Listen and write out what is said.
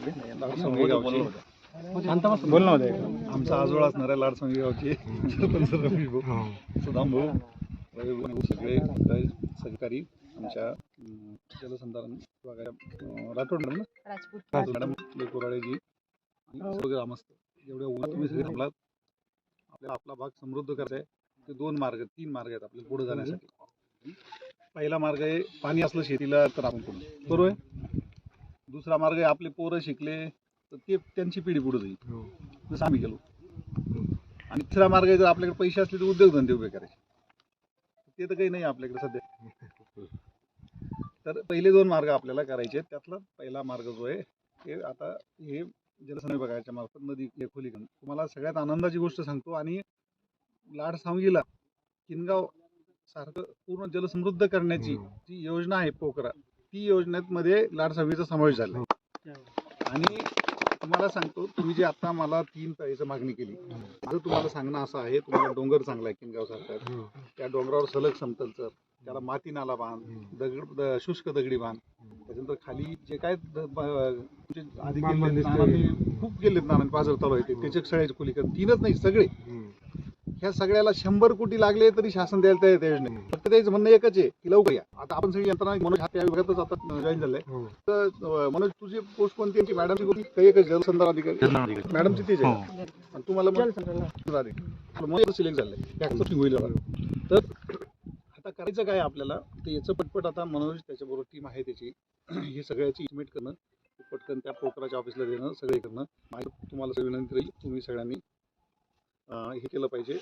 बोल ना मध्ये आमचा आजोळ असणाऱ्या लाडसंगी गावची सरपंच रमेश भाऊ सुदाम भाऊ रवी भाऊ सगळे सहकारी आमच्या जलसंधारण विभागाच्या राठोड मॅडम मॅडम लेकोराळेजी ग्रामस्थ जेवढ्या उन्हात तुम्ही सगळे थांबलात आपल्याला आपला भाग समृद्ध करायचा आहे ते दोन मार्ग तीन मार्ग आहेत. आपल्याला पुढे जाण्यासाठी. पहिला मार्ग आहे पाणी असलं शेतीला तर आपण पुढे बरोबर आहे? दुसरा मार्ग आहे आपले पोरं शिकले तर ते त्यांची पिढी पुढे जाईल. जसं आम्ही गेलो. आणि तिसरा मार्ग आहे जर आपल्याकडे पैसे असले तर उद्योगधंदे उभे करायचे. ते तर काही नाही आपल्याकडे सध्या. तर पहिले दोन मार्ग आपल्याला करायचे आहेत. त्यातला पहिला मार्ग जो आहे हे आता हे जलसंधारण विभागाच्या मार्फत नदी हे खोलीकरण तुम्हाला सगळ्यात आनंदाची गोष्ट सांगतो आणि लाड सांगीला किनगाव सारखं पूर्ण जलसमृद्ध करण्याची जी योजना आहे पोखरा ती योजनेमध्ये लाड सांगवीचा समावेश झाला. आणि तुम्हाला सांगतो तुम्ही जे आता मला तीन तळीचं मागणी केली माझं तुम्हाला सांगणं असं आहे तुम्हाला डोंगर चांगला आहे किनगाव सारखा त्या डोंगरावर सलग समतलचं त्याला माती नाला बांध दगड द- शुष्क दगडी बांध. त्याच्यानंतर खाली जे काय आधी खूप गेलेत नानांनी पाझर चालू आहे ते त्याचे सगळ्याचे खोलीकरण तीनच नाही सगळे. ह्या सगळ्याला शंभर कोटी लागले तरी शासन द्यायला तयार आहे त्या योजनेत फक्त त्याचं म्हणणं एकच आहे की लवकर या. आता आपण सगळी यंत्रणा मनोज हात या विभागातच आता जॉईन झालंय तर अं, मनोज तुझी पोस्ट कोणती आहे? ती मॅडमची कोणती? काही एकच जलसंधारण अधिकारी. मॅडमची तीच आहे. आणि तुम्हाला मग सिलेक्ट झालंय. होईल. तर आता करायचं काय आपल्याला? तर याचं पटपट आता मनोज त्याच्याबरोबर टीम आहे त्याची. हे सगळ्याची इस्टिमेट करणं. पटकन त्या पोखराच्या ऑफिसला देणं सगळे करणं. माझी तुम्हाला सगळी विनंती राहील. तुम्ही सगळ्यांनी हे केलं पाहिजे.